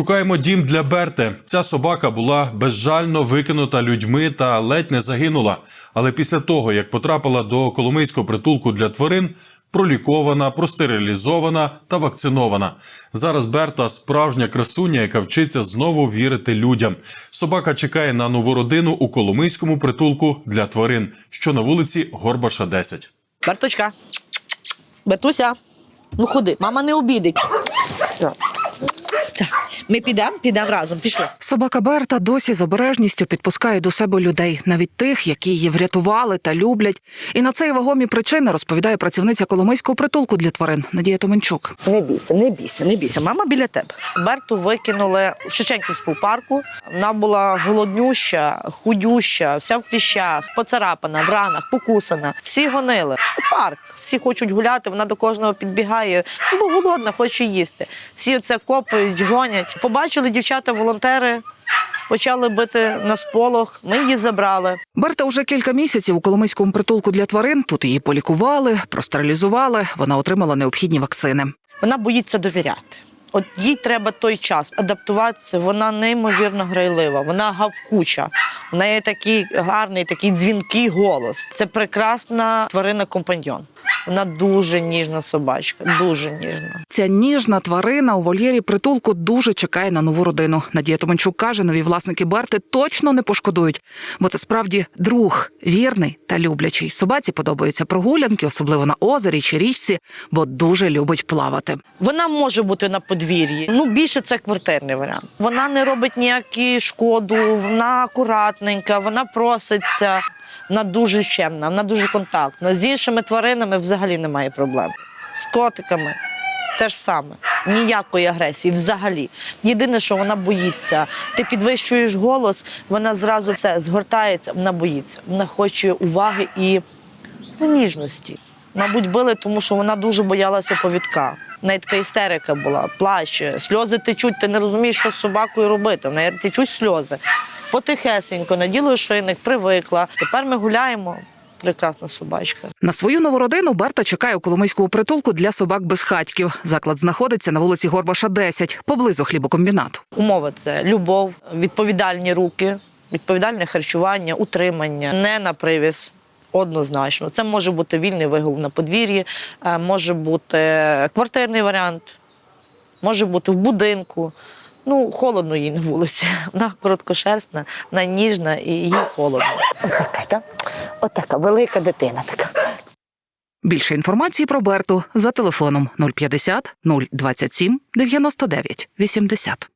Шукаємо дім для Берти. Ця собака була безжально викинута людьми та ледь не загинула. Але після того, як потрапила до Коломийського притулку для тварин, пролікована, простерилізована та вакцинована. Зараз Берта справжня красуня, яка вчиться знову вірити людям. Собака чекає на нову родину у Коломийському притулку для тварин, що на вулиці Горбаша 10. Берточка. Бертуся. Ну ходи, мама не обідить. Ми підемо, підемо разом. Пішли. Собака Берта досі з обережністю підпускає до себе людей, навіть тих, які її врятували та люблять. І на це вагомі причини розповідає працівниця Коломийського притулку для тварин Надія Томенчук. Не бійся, не бійся, не бійся. Мама біля тебе. Берту викинули в Шевченківську парку. Вона була голоднюща, худюща, вся в кліщах, поцарапана, в ранах, покусана. Всі гонили. Це парк. Всі хочуть гуляти, вона до кожного підбігає. Бо голодна, хоче їсти. Всі це копають, гонять. Побачили дівчата-волонтери, почали бити на сполох. Ми її забрали. Берта вже кілька місяців у Коломийському притулку для тварин. Тут її полікували, простерилізували. Вона отримала необхідні вакцини. Вона боїться довіряти. От їй треба той час адаптуватися. Вона неймовірно грайлива, вона гавкуча. В неї такий гарний, такий дзвінкий голос. Це прекрасна тварина компаньйон. Вона дуже ніжна собачка, дуже ніжна. Ця ніжна тварина у вольєрі притулку дуже чекає на нову родину. Надія Томенчук каже, нові власники Берти точно не пошкодують, бо це справді друг, вірний та люблячий. Собаці подобаються прогулянки, особливо на озері чи річці, бо дуже любить плавати. Вона може бути на подвір'ї. Ну більше це квартирний варіант. Вона не робить ніяку шкоду, вона акуратненька, вона проситься. Вона дуже чемна, вона дуже контактна. З іншими тваринами взагалі немає проблем. З котиками те ж саме. Ніякої агресії взагалі. Єдине, що вона боїться. Ти підвищуєш голос, вона зразу все згортається, вона боїться. Вона хоче уваги і ну, ніжності. Мабуть, били, тому що вона дуже боялася повідка. В неї така істерика була, плаче, сльози течуть, ти не розумієш, що з собакою робити. В неї течуть сльози. Потихесенько, наділою шийник, привикла. Тепер ми гуляємо. Прекрасна собачка. На свою нову родину Берта чекає у Коломийському притулку для собак безхатьків. Заклад знаходиться на вулиці Горбаша, 10, поблизу хлібокомбінату. Умови це любов, відповідальні руки, відповідальне харчування, утримання, не на привіз. Однозначно, це може бути вільний вигул на подвір'ї, е, може бути квартирний варіант, може бути в будинку. Ну, холодно їй на вулиці. Вона короткошерстна, вона ніжна і їй холодно. Отака, так? Отака велика дитина така. Більше інформації про Берту за телефоном 050 027 99 80.